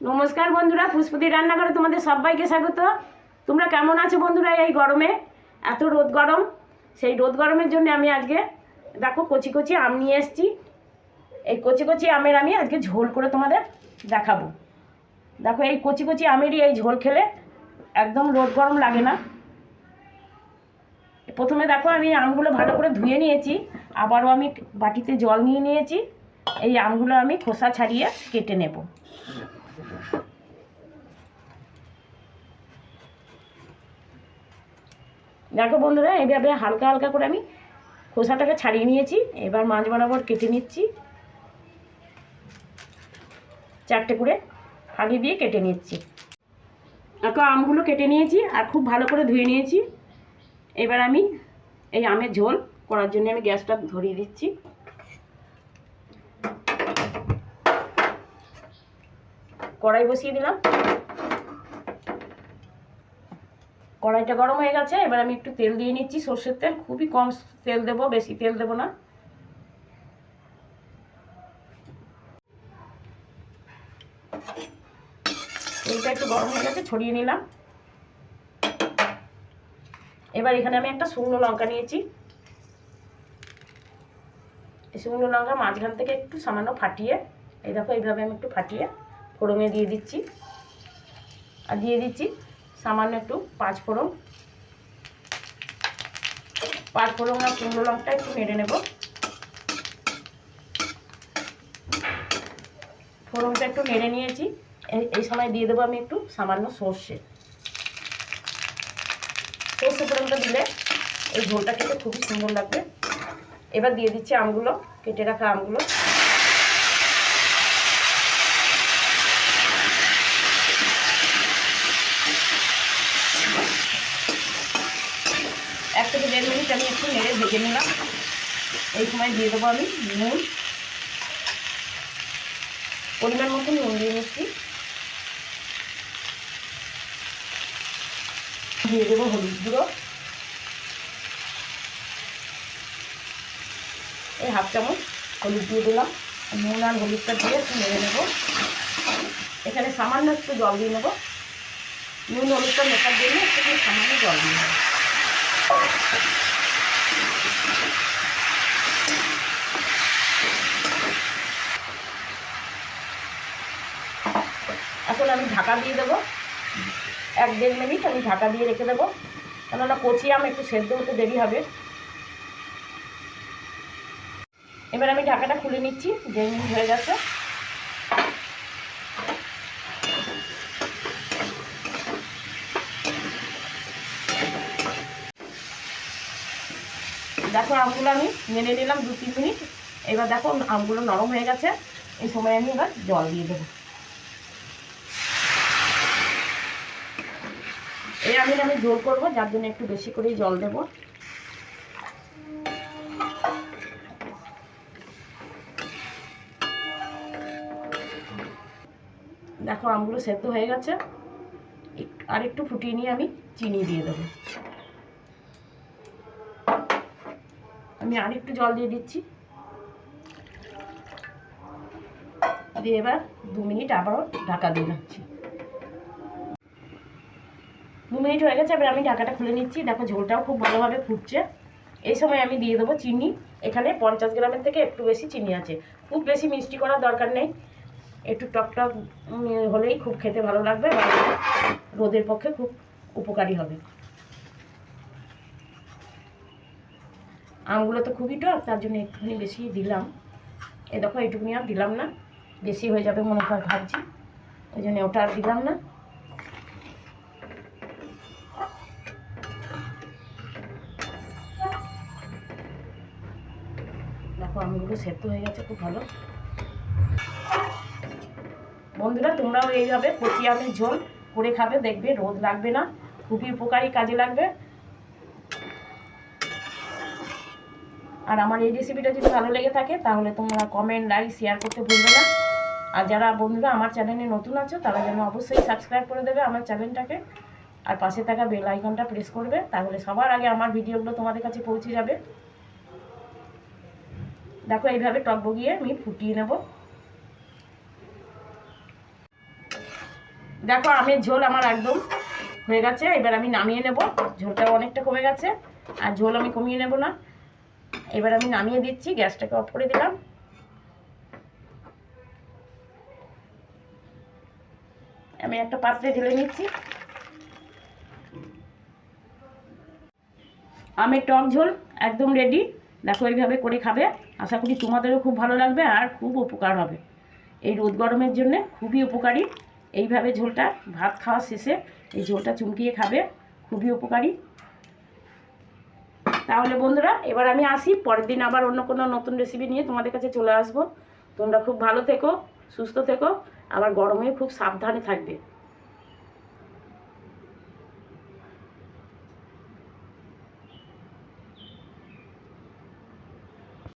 নমস্কার বন্ধুরা পুষ্পতি রান্নাঘরে তোমাদের সবাইকে স্বাগত। তোমরা কেমন আছো বন্ধুরা এই গরমে? এত রোদ গরম, সেই রোদ গরমের জন্য আমি আজকে, দেখো কচি কচি আম নিয়ে এসেছি। এই কচি কচি আমের আমি আজকে ঝোল করে তোমাদের দেখাবো। দেখো এই কচি কচি আমেরই এই ঝোল খেলে একদম রোদ গরম লাগে না। প্রথমে দেখো আমি আমগুলো ভালো করে ধুয়ে নিয়েছি, আবারও আমি বাটিতে জল নিয়ে নিয়েছি। এই আমগুলো আমি খোসা ছাড়িয়ে কেটে নেব। দেখো বন্ধুরা, এইভাবে হালকা হালকা করে আমি খোসাটাকে ছাড়িয়ে নিয়েছি। এবার মাছ বরাবর কেটে নিচ্ছি। চারটে করে ফালি দিয়ে কেটে নিচ্ছি। দেখো, আমগুলো কেটে নিয়েছি আর খুব ভালো করে ধুয়ে নিয়েছি। এবার আমি এই আমের ঝোল করার জন্য আমি গ্যাসটা ধরিয়ে দিচ্ছি। কড়াই বসিয়ে দিলাম। কড়াইটা গরম হয়ে গেছে, এবার আমি একটু তেল দিয়ে নিচ্ছি। সর্ষের তেল, খুবই কম তেল দেবো, বেশি তেল দেবো না। তেলটা একটু গরম হয়ে গেছে, ছড়িয়ে নিলাম। এবার এখানে আমি একটা শুকনো লঙ্কা নিয়েছি। এই শুকনো লঙ্কা মাঝখান থেকে একটু সামান্য ফাটিয়ে, এই দেখো এইভাবে আমি একটু ফাটিয়ে ফোড়নে দিয়ে দিচ্ছি। আর দিয়ে দিচ্ছি সামান্য একটু পাঁচ ফোড়ন। পাঁচ ফোড়ন আর শুকনো লঙ্কা একটু নেড়ে নেব। ফোড়নটা একটু নেড়ে নিয়েছি। এই সময় দিয়ে দেবো আমি একটু সামান্য সর্ষে। সর্ষে ফোড়নটা দিলে এই ঝোলটা খেতে খুবই সুন্দর লাগবে। এবার দিয়ে দিচ্ছি আমগুলো, কেটে রাখা আমগুলো এক থেকে দেড় মিনিট আমি একটু নেড়ে ভেজে নিলাম। এই সময় দিয়ে দেবো আমি নুন। পরিমাণ মতো নুন দিয়ে নিচ্ছি। দিয়ে দেবো হলুদ গুঁড়ো। এই হাফ চামচ হলুদ দিয়ে দিলাম। নুন আর হলুদটা দিয়ে একটু নেড়ে নেব। এখানে সামান্য একটু জল দিয়ে নেব। নুন হলুদটা মেশার জন্য একটু সামান্য জল দিয়ে নেব। এখন আমি ঢাকা দিয়ে দেবো। এক দেড় মিনিট আমি ঢাকা দিয়ে রেখে দেবো। কেননা কচি আম একটু সেদ্ধ হতে দেরি হবে। এবার আমি ঢাকাটা খুলে নিচ্ছি দেড় মিনিট হয়ে গেছে। দেখো আমগুলো আমি নেড়ে নিলাম দু, তিন মিনিট। এবার দেখো আমগুলো নরম হয়ে গেছে। এই সময় আমি এবার জল দিয়ে দেবো। এই আমি আমি জোর করব, যার জন্য একটু বেশি করেই জল দেব। দেখো আমগুলো সেদ্ধ হয়ে গেছে। আর একটু ফুটিয়ে নিয়ে আমি চিনি দিয়ে দেবো। আমি আর একটু জল দিয়ে দিচ্ছি। দিয়ে এবার দু মিনিট আবারও ঢাকা দিয়ে রাখছি দু মিনিট হয়ে গেছে, এবার আমি ঢাকাটা খুলে নিচ্ছি। দেখো ঝোলটাও খুব ভালোভাবে ফুটছে। এই সময় আমি দিয়ে দেবো চিনি। এখানে পঞ্চাশ গ্রামের থেকে একটু বেশি চিনি আছে। খুব বেশি মিষ্টি করার দরকার নেই। একটু টক টক হলেই খুব খেতে ভালো লাগবে। রোদের পক্ষে খুব উপকারী হবে। আমগুলো তো খুবই টক, তার জন্য একটুখানি বেশি দিলাম। এ দেখো, এইটুকুনি আর দিলাম না, বেশি হয়ে যাবে মনে হয় ভাবছি, ওই জন্য ওটা আর দিলাম না। দেখো, আমগুলো সেদ্ধ হয়ে গেছে, খুব ভালো। বন্ধুরা, তোমরাও এইভাবে কচি আমের ঝোল করে খাবে, দেখবে রোদ লাগবে না, খুবই উপকারী, কাজে লাগবে। আর আমার এই রেসিপিটা যদি ভালো লেগে থাকে, তাহলে তোমরা কমেন্ট লাইক শেয়ার করতে ভুলবে না। আর যারা বন্ধুরা আমার চ্যানেলে নতুন আছো, তারা যেন অবশ্যই সাবস্ক্রাইব করে দেবে আমার চ্যানেলটাকে আর পাশে থাকা বেল আইকনটা প্রেস করবে, তাহলে সবার আগে আমার ভিডিওগুলো তোমাদের কাছে পৌঁছে যাবে। দেখো, এইভাবে টক বগিয়ে আমি ফুটিয়ে নেব। দেখো, আমের ঝোল আমার একদম হয়ে গেছে। এবার আমি নামিয়ে নেব। ঝোলটাও অনেকটা কমে গেছে। আর ঝোল আমি কমিয়ে নেব না। এবার আমি নামিয়ে দিচ্ছি, গ্যাসটাকে অফ করে দিলাম। আমি একটা পাত্রে ঢেলে নিচ্ছি। আমের টক ঝোল একদম রেডি দেখো এইভাবে করে খাবে। আশা করি তোমাদেরও খুব ভালো লাগবে আর খুব উপকার হবে। এই রোদ গরমের জন্য খুবই উপকারী। এইভাবে ঝোলটা, ভাত খাওয়া শেষে এই ঝোলটা চুমকিয়ে খাবে। খুবই উপকারী। তাহলে বন্ধুরা, এবার আমি আসি, পরের দিন আবার অন্য কোনো নতুন রেসিপি নিয়ে তোমাদের কাছে চলে আসব। তোমরা খুব ভালো থেকো, সুস্থ থেকো, আবার গরমে খুব সাবধানে থাকবে।